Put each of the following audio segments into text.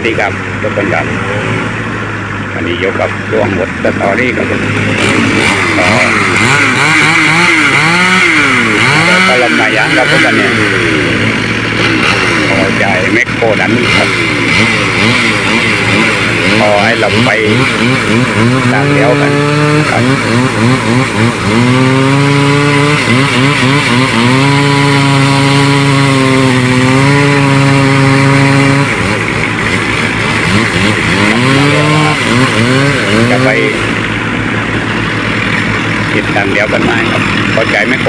วัสดีครับทุกคนครับวันนี้ยู่กับดวงบทสตอรี่ครับผมก็ก็ลำมายางครับผมวันเนี้พอใจแมคโคดันครับพอให้เราไปทางเดียวกันครับ จะไปติด ทางเดียวกันไหมครับพอใจแมคโค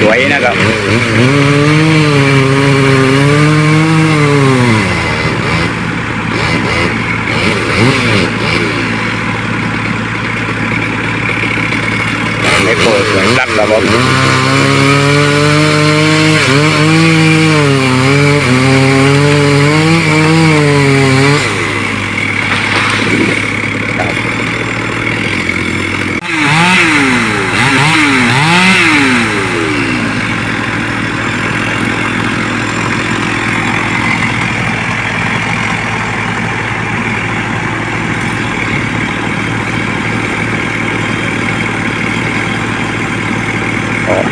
สวยนะครับแมคโคสวยรักครับผม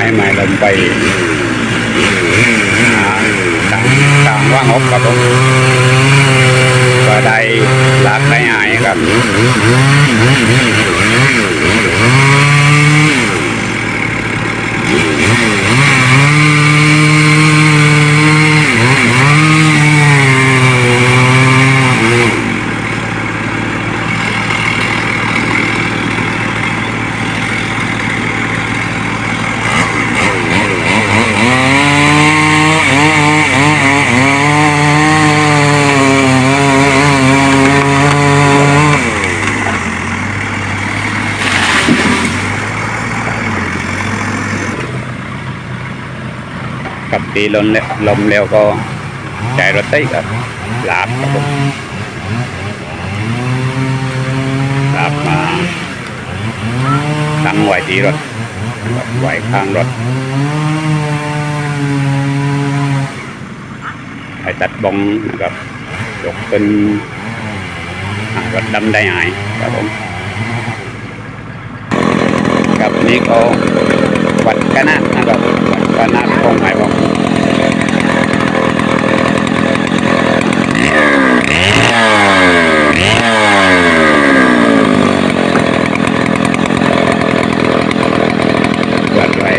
ให้ไม้ลมไปต่างทางว่างอกครับผมก็ได้รักได้หายครับ กับตีลมลมเร็วก็ใจรถติดครับลากครับผมลากมาตั้งไว้ที่รถไหว้ข้างรถไอตัดบงนะครับยกเป็นรถดำได้หายครับผมกับนี้ก็ วัดคณะนะครับวัดคณะของหมายบอกวัดไว้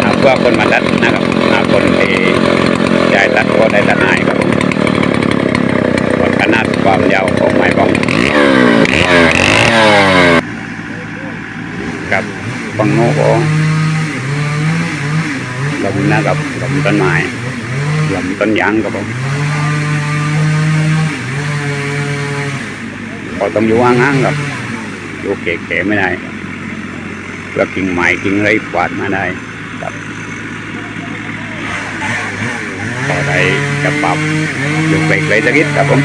หาเพื่อคนมาตัดนะครับหาคนที่ยายตัดก็ได้ตัดหายครับผมวัดขนาดความยาวของไม้บองกับฟังโน้ก็ ลมนะครับลมต้นไม้ลมต้นยางครับผมก็ต้องอยู่ห่างๆครับอยู่เก๋ๆไม่ได้เพื่อกิ่งไม้กิ่งไรกวาดมาได้ครับพอได้จะปรับลูกเล็กเลยสักนิดครับผม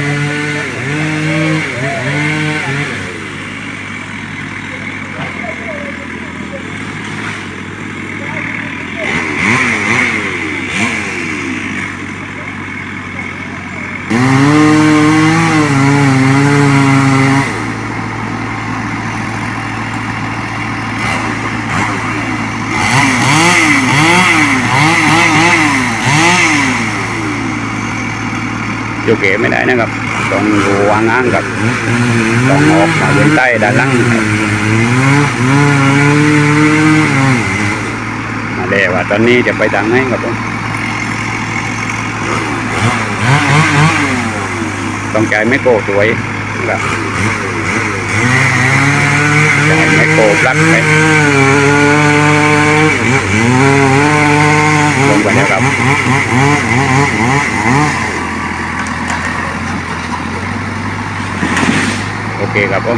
อยู่เก๋ไม่ได้นะครับต้องอยู่ห่างๆครับต้องออกมาบนใต้ด้านล่างมาเดว่าตอนนี้จะไปทางไหนครับผมต้องใจไม่โกสวยนะครับใจไม่โกปลักไปลงไปแล้วครับ โอเคครับผม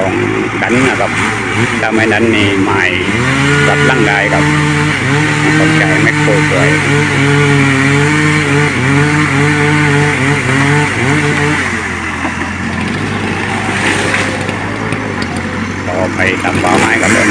ของดันนะครับถ้าไม่นั้นนี่ไม่รับร่างกายครับคนใจไม่โคตรสวยต่อไปทำเป้าไม้กับผม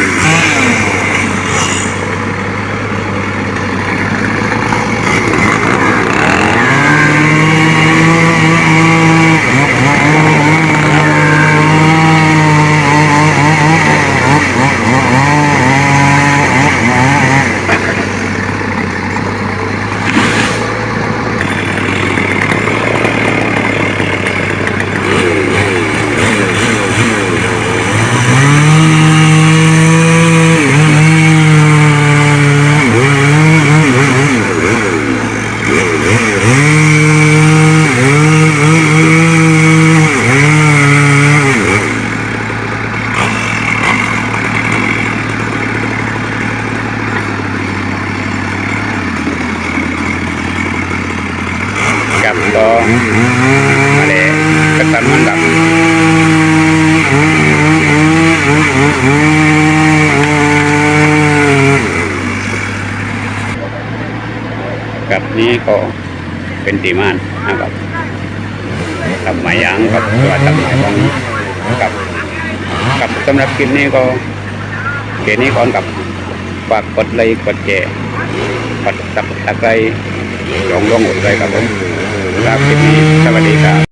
กับก็มาเลยกระตันมันดับ กับนี้ก็เป็นตีมานนะครับทำหมายยางกับตัวทำหมายของกับกับสำหรับคลิปนี้ก็เกนี้ก่อนกับฝากกดไลค์กดแชร์กดตับตะไคร้ลองลองกดไลค์ครับผมสำหรับคลิปนี้สวัสดีครับ